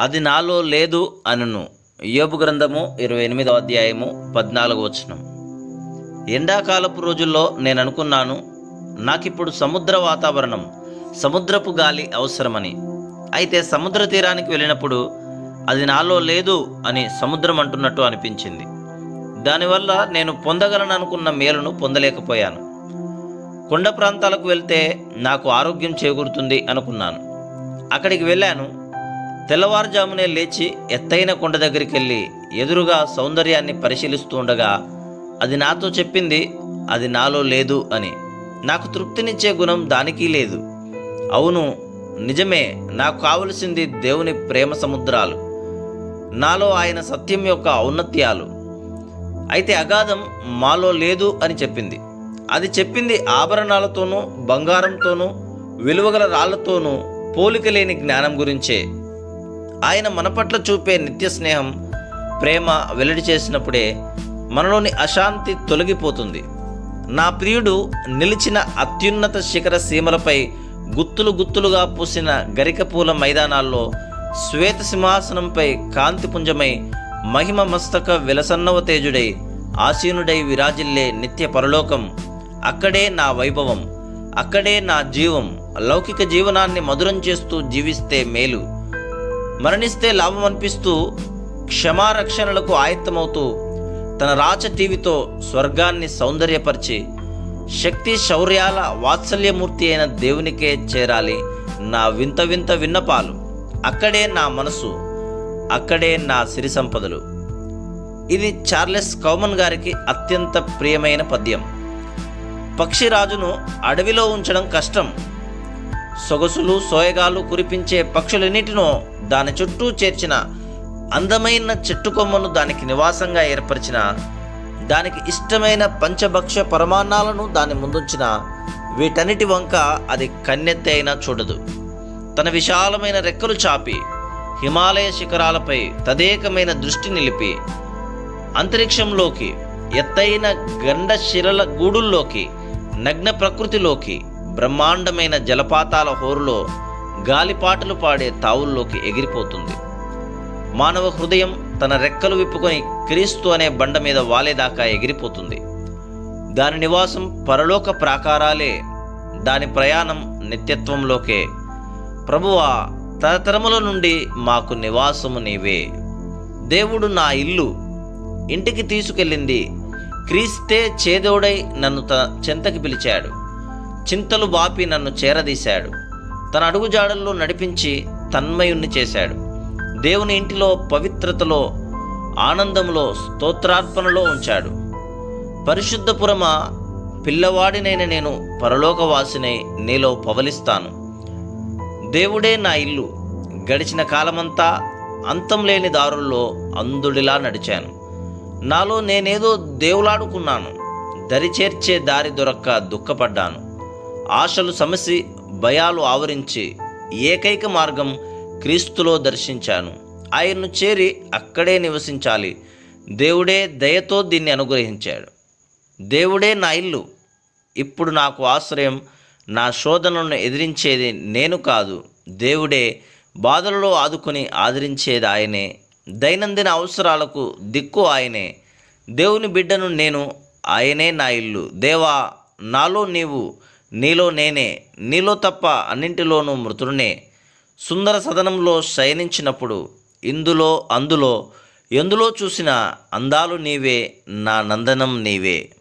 అది నాలో లేదు అనును. యోబు గ్రంథము ఇరవై ఎనిమిదవ అధ్యాయము పద్నాలుగు వచనం. ఎండాకాలపు రోజుల్లో నేను అనుకున్నాను నాకిప్పుడు సముద్ర వాతావరణం సముద్రపు గాలి అవసరమని. అయితే సముద్ర తీరానికి వెళ్ళినప్పుడు అది నాలో లేదు అని సముద్రం అంటున్నట్టు అనిపించింది. దానివల్ల నేను పొందగలను అనుకున్న మేలును పొందలేకపోయాను. కొండ ప్రాంతాలకు వెళ్తే నాకు ఆరోగ్యం చేకూరుతుంది అనుకున్నాను. అక్కడికి వెళ్ళాను తెల్లవారుజామునే లేచి ఎత్తైన కొండ దగ్గరికి వెళ్ళి ఎదురుగా సౌందర్యాన్ని పరిశీలిస్తూ ఉండగా అది నాతో చెప్పింది అది నాలో లేదు అని. నాకు తృప్తినిచ్చే గుణం దానికి లేదు. అవును నిజమే నాకు కావలసింది దేవుని ప్రేమ సముద్రాలు. నాలో ఆయన సత్యం యొక్క ఔన్నత్యాలు. అయితే అగాధం మాలో లేదు అని చెప్పింది. అది చెప్పింది ఆభరణాలతోనూ బంగారంతోనూ విలువగల రాళ్ళతోనూ పోలిక లేని జ్ఞానం గురించే. ఆయన మన పట్ల చూపే నిత్య స్నేహం ప్రేమ వెల్లడి చేసినప్పుడే మనలోని అశాంతి తొలగిపోతుంది. నా ప్రియుడు నిలిచిన అత్యున్నత శిఖర సీమలపై గుత్తులు గుత్తులుగా పూసిన గరికపూల మైదానాల్లో శ్వేత సింహాసనంపై కాంతిపుంజమై మహిమ మస్తక విలసన్నవ తేజుడై ఆసీనుడై విరాజిల్లే నిత్య పరలోకం. అక్కడే నా వైభవం అక్కడే నా జీవం లౌకిక జీవనాన్ని మధురం చేస్తూ జీవిస్తే మేలు. మరణిస్తే లాభం అనిపిస్తూ క్షమారక్షణలకు ఆయత్తమవుతూ తన రాచ టీవీతో స్వర్గాన్ని సౌందర్యపరిచి శక్తి శౌర్యాల వాత్సల్యమూర్తి అయిన దేవునికే చేరాలి నా వింత వింత విన్నపాలు. అక్కడే నా మనసు అక్కడే నా సిరి సంపదలు. ఇది చార్లెస్ కౌమన్ గారికి అత్యంత ప్రియమైన పద్యం. పక్షిరాజును అడవిలో ఉంచడం కష్టం. సొగసులు సోయగాలు కురిపించే పక్షులన్నిటినో దాని చుట్టూ చేర్చిన అందమైన చెట్టు కొమ్మను దానికి నివాసంగా ఏర్పరిచిన దానికి ఇష్టమైన పంచభక్ష పరమాన్నాలను దాని ముందుంచిన వీటన్నిటి వంక అది కన్నెత్తి అయినా చూడదు. తన విశాలమైన రెక్కలు చాపి హిమాలయ శిఖరాలపై తదేకమైన దృష్టి నిలిపి అంతరిక్షంలోకి ఎత్తైన గండ శిలల గూడుల్లోకి నగ్న ప్రకృతిలోకి బ్రహ్మాండమైన జలపాతాల హోరులో గాలిపాటలు పాడే తావుల్లోకి ఎగిరిపోతుంది. మానవ హృదయం తన రెక్కలు విప్పుకొని క్రీస్తు అనే బండ మీద వాలేదాకా ఎగిరిపోతుంది. దాని నివాసం పరలోక ప్రాకారాలే దాని ప్రయాణం నిత్యత్వంలోకే. ప్రభువా తరతరముల నుండి మాకు నివాసము నీవే. దేవుడు నా ఇల్లు ఇంటికి తీసుకెళ్ళింది క్రీస్తే చేదోడై నన్ను తన చెంతకి పిలిచాడు. చింతలు బాపి నన్ను చేరదీశాడు. తన అడుగుజాడల్లో నడిపించి తన్మయుణ్ణి చేశాడు. దేవుని ఇంటిలో పవిత్రతలో ఆనందంలో స్తోత్రార్పణలో ఉంచాడు. పరిశుద్ధపురమ పిల్లవాడినైన నేను పరలోకవాసినై నీలో పవలిస్తాను. దేవుడే నా ఇల్లు. గడిచిన కాలమంతా అంతం లేని దారుల్లో అందుడిలా నడిచాను. నాలో నేనేదో దేవులాడుకున్నాను. దరిచేర్చే దారి దొరక్క దుఃఖపడ్డాను. ఆశలు సమసి భయాలు ఆవరించి ఏకైక మార్గం క్రీస్తులో దర్శించాను. ఆయన్ను చేరి అక్కడే నివసించాలి. దేవుడే దయతో దీన్ని అనుగ్రహించాడు. దేవుడే నా ఇల్లు. ఇప్పుడు నాకు ఆశ్రయం నా శోధనను ఎదిరించేది నేను కాదు. దేవుడే బాధలలో ఆదుకొని ఆదరించేది ఆయనే. దైనందిన అవసరాలకు దిక్కు ఆయనే. దేవుని బిడ్డను నేను ఆయనే నా ఇల్లు. దేవా నాలో నీవు నీలో నేనే నీలో తప్ప అన్నింటిలోనూ మృతుడునే. సుందర సదనంలో శయనించినప్పుడు ఇందులో అందులో ఎందులో చూసిన అందాలు నీవే నా నందనం నీవే.